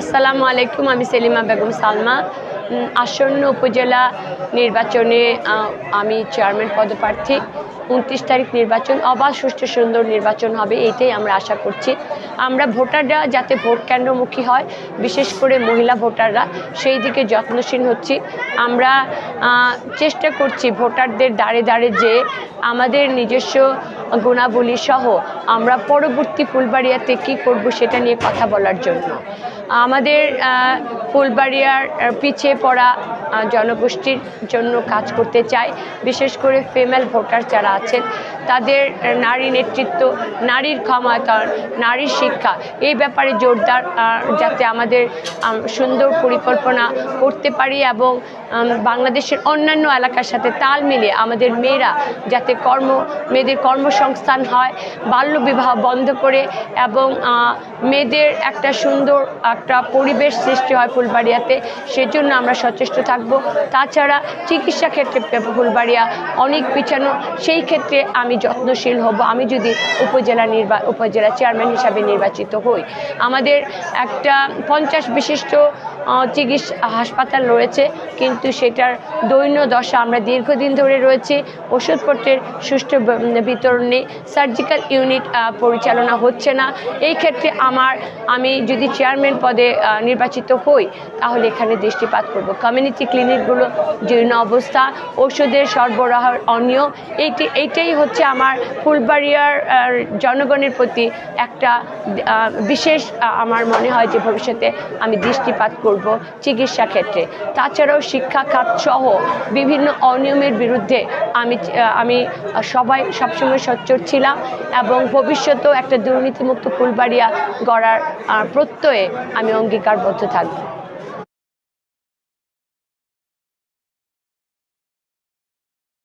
আসসালামু আলাইকুম, আমি সেলিমা বেগম সালমা। আসন্ন উপজেলা নির্বাচনে আমি চেয়ারম্যান পদপ্রার্থী। উনত্রিশ তারিখ নির্বাচন, অবাধ, সুষ্ঠু, সুন্দর নির্বাচন হবে, এইটাই আমরা আশা করছি। আমরা ভোটাররা, যাতে ভোট কেন্দ্রমুখী হয়, বিশেষ করে মহিলা ভোটাররা, সেই দিকে যত্নশীল হচ্ছি। আমরা চেষ্টা করছি ভোটারদের দাঁড়ে দাঁড়ে যে আমাদের নিজস্ব গুণাবলী সহ আমরা পরবর্তী ফুলবাড়িয়াতে কী করব সেটা নিয়ে কথা বলার জন্য। আমাদের ফুলবাড়িয়ার পিছিয়ে পড়া জনগোষ্ঠীর জন্য কাজ করতে চাই। বিশেষ করে ফিমেল ভোটার যারা আছেন, তাদের নারী নেতৃত্ব, নারীর ক্ষমতায়ন, নারীর শিক্ষা, এই ব্যাপারে জোরদার যাতে আমাদের সুন্দর পরিকল্পনা করতে পারি এবং বাংলাদেশের অন্যান্য এলাকার সাথে তাল মিলিয়ে আমাদের মেয়েরা যাতে কর্ম, মেয়েদের কর্মসংস্থান হয়, বাল্যবিবাহ বন্ধ করে এবং মেয়েদের একটা সুন্দর একটা পরিবেশ সৃষ্টি হয় ফুলবাড়িয়াতে, সেজন্য আমরা সচেষ্ট থাকব। তাছাড়া চিকিৎসা ক্ষেত্রে ফুলবাড়িয়া অনেক পিছানো, সেই ক্ষেত্রে আমি যত্নশীল হব। আমি যদি উপজেলা নির্বা, উপজেলা চেয়ারম্যান হিসাবে নির্বাচিত হই, আমাদের একটা পঞ্চাশ বিশিষ্ট চিকিৎসা হাসপাতাল রয়েছে, কিন্তু সেটার দৈন্য দশা আমরা দীর্ঘদিন ধরে রয়েছে। ওষুধপত্রের সুষ্ঠু বিতরণ সার্জিক্যাল ইউনিট পরিচালনা হচ্ছে না। এই ক্ষেত্রে আমার, আমি যদি চেয়ারম্যান পদে নির্বাচিত হই, তাহলে এখানে দৃষ্টিপাত করব। কমিউনিটি ক্লিনিকগুলো জীর্ণ অবস্থা, ওষুধের সরবরাহের অনিয়ম এইটি এইটাই হচ্ছে আমার ফুলবাড়িয়ার জনগণের প্রতি একটা বিশেষ আমার মনে হয় যে ভবিষ্যতে আমি দৃষ্টিপাত করব। চিকিৎসা ক্ষেত্রে। তাছাড়াও শিক্ষা খাত সহ বিভিন্ন অনিয়মের বিরুদ্ধে আমি আমি সবাই সবসময় সচ্চর ছিলাম এবং ভবিষ্যতেও একটা দুর্নীতিমুক্ত ফুলবাড়িয়া গড়ার প্রত্যয়ে আমি অঙ্গীকারবদ্ধ থাকব।